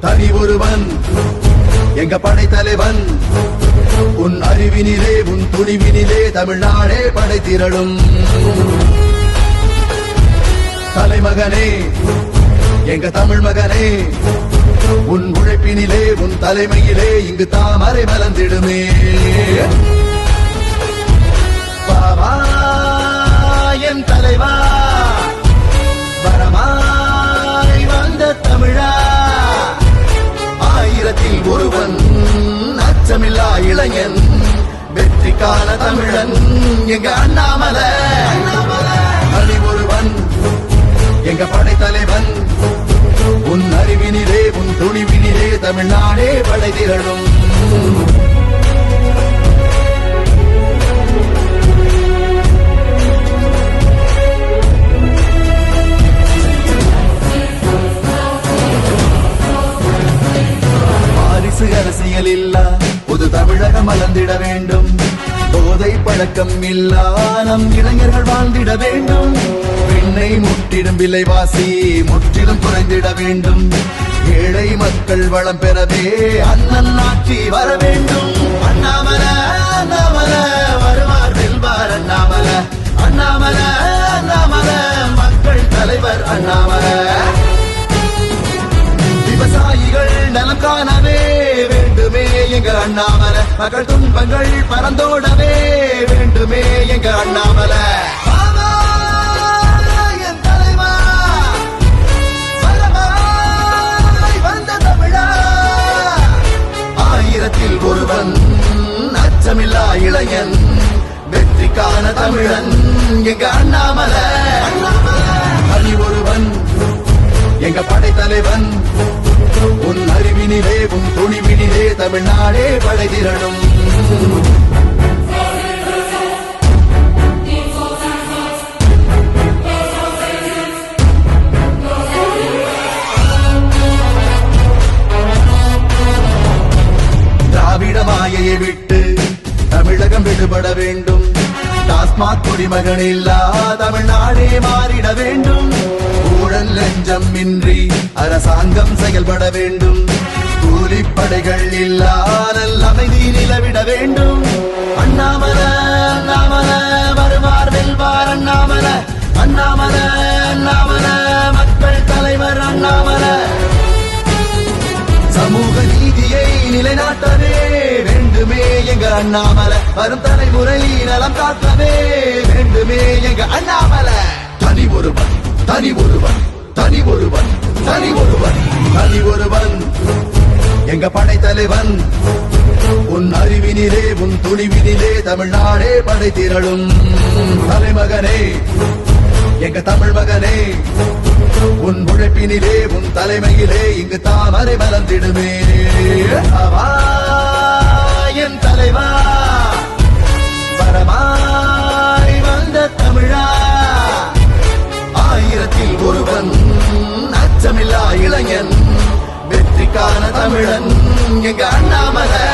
தனி ஒருவன் எங்க படைத்தலைவன். உன் அறிவினிலே உன் துணிவினிலே தமிழ்நாடே படைத்திரளும் தலைமகனே எங்க தமிழ் மகனே உன் உழைப்பினிலே உன் தலைமையிலே இங்கு தாமரை மலர்ந்திடுமே. பாவா எல்லா இளைஞன் வெற்றிக்கான தமிழன் எங்க அண்ணாமலை. அறி ஒருவன் எங்க படைத்தலைவன். உன் அறிவினிலே உன் துணிவினிலே தமிழ்நாடே படை திரளும். அரசியல் இல்லா மலர்ந்திட வேண்டும். போதை பழக்கம் இல்லா நம் இளைஞர்கள் வாழ்ந்திட வேண்டும். பெண்ணை முற்றிடும் விலைவாசி முற்றிலும் குறைந்திட வேண்டும். ஏழை மக்கள் வளம் பெறவே அண்ணன் ஆட்சி வர வேண்டும். அண்ணாமல அண்ணாமல. அண்ணாமல. மகள் துன்பங்கள் பறந்தோடவே வேண்டுமே எங்க அண்ணாமல. ஆயிரத்தில் ஒருவன் அச்சமில்லா இளையன் வெற்றிக்கான தமிழன் எங்க அண்ணாமல. அணி ஒருவன் எங்க படைத்தலைவன் உன் அறிவினிலே உன் துணி தமிழ்நாடே வளைதிரணும் திராவிட மாயையை விட்டு தமிழகம் விடுபட வேண்டும். டாஸ்மாக் குடிமகன் இல்லா தமிழ்நாடே மாறிட வேண்டும். ஊழல் லஞ்சம் இன்றி அரசாங்கம் செயல்பட வேண்டும். கூலிப்படைகள் இல்லா அமைதி நிலவிட வேண்டும். அண்ணாமல அண்ணாமல வருவார் வெல்வார் அண்ணாமல. அண்ணாமல அண்ணாமல மக்கள் தலைவர் அண்ணாமல. சமூக நீதியை நிலைநாட்டவே வேண்டுமே எங்க அண்ணாமல. வரும் தலைமுறை நலம் காக்கவே வேண்டுமே எங்க அண்ணாமல. தனி ஒருவன் தனி ஒருவன் தனி ஒருவன் தனி ஒருவன் தனி ஒருவன். எங்க படைத்தலைவன்? உன் அறிவினிலே உன் துணிவினிலே தமிழ்நாடே படை திரளும். தலைமகனே எங்க தமிழ் மகனே உன் உழைப்பினிலே உன் தலைமையிலே இங்கு தாமரை மலர்ந்திடுமே. தமிழன் எங்க அண்ணாமலை